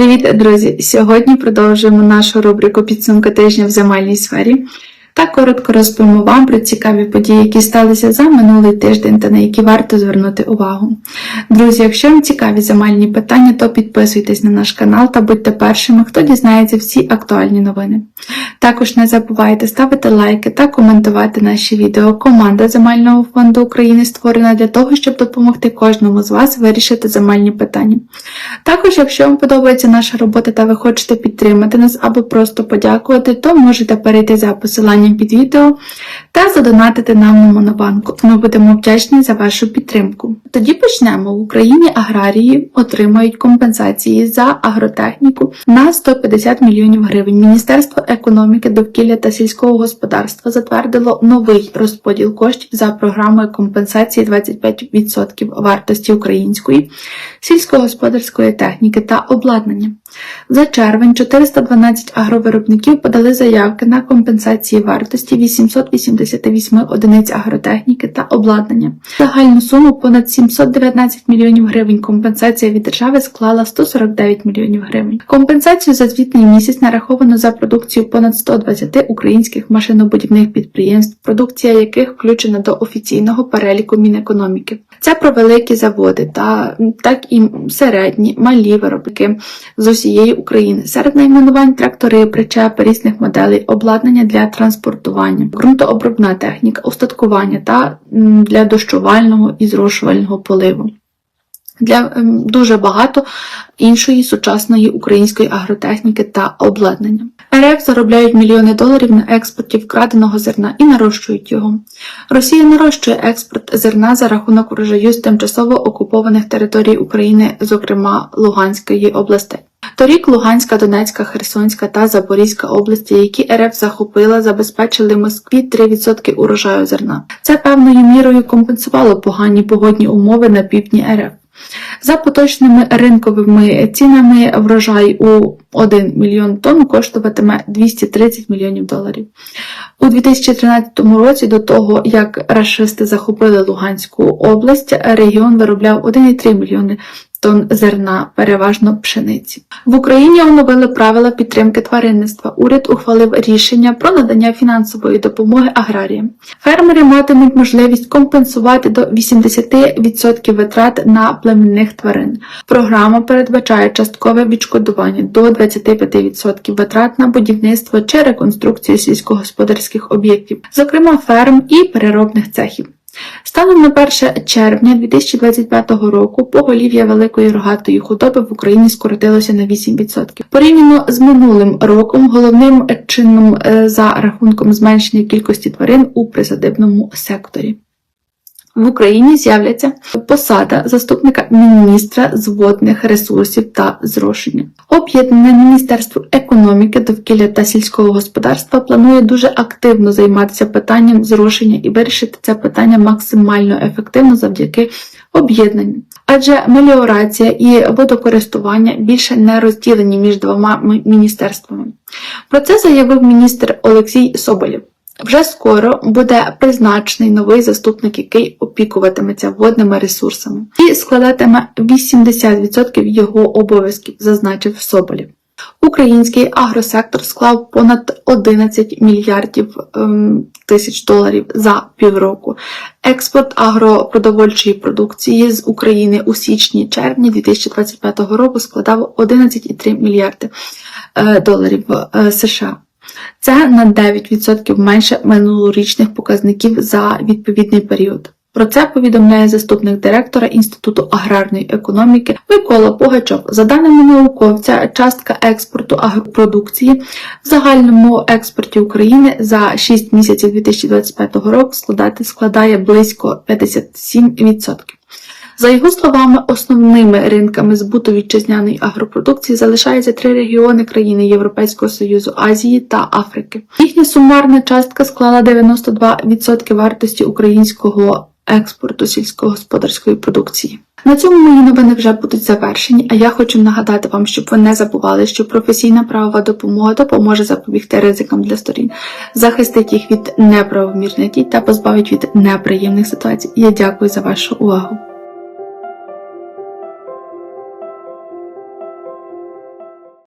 Привіт, друзі! Сьогодні продовжуємо нашу рубрику підсумки тижня в земельній сфері. Та коротко розповімо вам про цікаві події, які сталися за минулий тиждень та на які варто звернути увагу. Друзі, якщо вам цікаві земельні питання, то підписуйтесь на наш канал та будьте першими, хто дізнається всі актуальні новини. Також не забувайте ставити лайки та коментувати наші відео. Команда Земельного фонду України створена для того, щоб допомогти кожному з вас вирішити земельні питання. Також, якщо вам подобається наша робота та ви хочете підтримати нас або просто подякувати, то можете перейти за посиланням під відео та задонатити нам на Монобанку. Ми будемо вдячні за вашу підтримку. Тоді почнемо. В Україні аграрії отримають компенсації за агротехніку на 150 мільйонів гривень. Міністерство економіки, довкілля та сільського господарства затвердило новий розподіл коштів за програмою компенсації 25% вартості української сільськогосподарської техніки та обладнання. За червень 412 агровиробників подали заявки на компенсації вартості 888 одиниць агротехніки та обладнання. Загальну суму понад 719 мільйонів гривень компенсація від держави склала 149 мільйонів гривень. Компенсацію за звітний місяць нараховано за продукцію понад 120 українських машинобудівних підприємств, продукція яких включена до офіційного переліку Мінекономіки. Це про великі заводи та так і середні, малі виробники з усієї України. Серед найменувань трактори, причепи різних моделей, обладнання для транспортування, ґрунтообробна техніка, устаткування та для дощувального і зрошувального поливу. Для ем, дуже багато іншої сучасної української агротехніки та обладнання. РФ заробляють мільйони доларів на експорті вкраденого зерна і нарощують його. Росія нарощує експорт зерна за рахунок урожаю з тимчасово окупованих територій України, зокрема Луганської області. Торік Луганська, Донецька, Херсонська та Запорізька області, які РФ захопила, забезпечили Москві 3% урожаю зерна. Це певною мірою компенсувало погані погодні умови на півдні РФ. За поточними ринковими цінами врожай у 1 мільйон тонн коштуватиме 230 мільйонів доларів. У 2013 році, до того як рашисти захопили Луганську область, регіон виробляв 1,3 мільйони тонн зерна, переважно пшениці. В Україні оновили правила підтримки тваринництва. Уряд ухвалив рішення про надання фінансової допомоги аграріям. Фермери матимуть можливість компенсувати до 80% витрат на племінних тварин. Програма передбачає часткове відшкодування до 25% витрат на будівництво чи реконструкцію сільськогосподарських об'єктів, зокрема ферм і переробних цехів. Станом на 1 червня 2025 року поголів'я великої рогатої худоби в Україні скоротилося на 8%. Порівняно з минулим роком головним чином е, за рахунком зменшення кількості тварин у присадибному секторі. В Україні з'являться посада заступника міністра з водних ресурсів та зрошення. Об'єднане Міністерство економіки, довкілля та сільського господарства планує дуже активно займатися питанням зрошення і вирішити це питання максимально ефективно завдяки об'єднанню. Адже меліорація і водокористування більше не розділені між двома міністерствами. Про це заявив міністр Олексій Соболєв. Вже скоро буде призначений новий заступник, який опікуватиметься водними ресурсами і складатиме 80% його обов'язків, зазначив Соболєв. Український агросектор склав понад 11 мільярдів ем, тисяч доларів за півроку. Експорт агропродовольчої продукції з України у січні-червні 2025 року складав 11,3 мільярди е, доларів е, США. Це на 9% менше минулорічних показників за відповідний період. Про це повідомляє заступник директора Інституту аграрної економіки Микола Погачов. За даними науковця, частка експорту агропродукції в загальному експорті України за 6 місяців 2025 року складати складає близько 57%. За його словами, основними ринками збуту вітчизняної агропродукції залишаються три регіони країни Європейського Союзу, Азії та Африки. Їхня сумарна частка склала 92% вартості українського експорту сільськогосподарської продукції. На цьому мої новини вже будуть завершені, а я хочу нагадати вам, щоб ви не забували, що професійна правова допомога допоможе запобігти ризикам для сторін, захистить їх від неправомірних дій та позбавить від неприємних ситуацій. Я дякую за вашу увагу.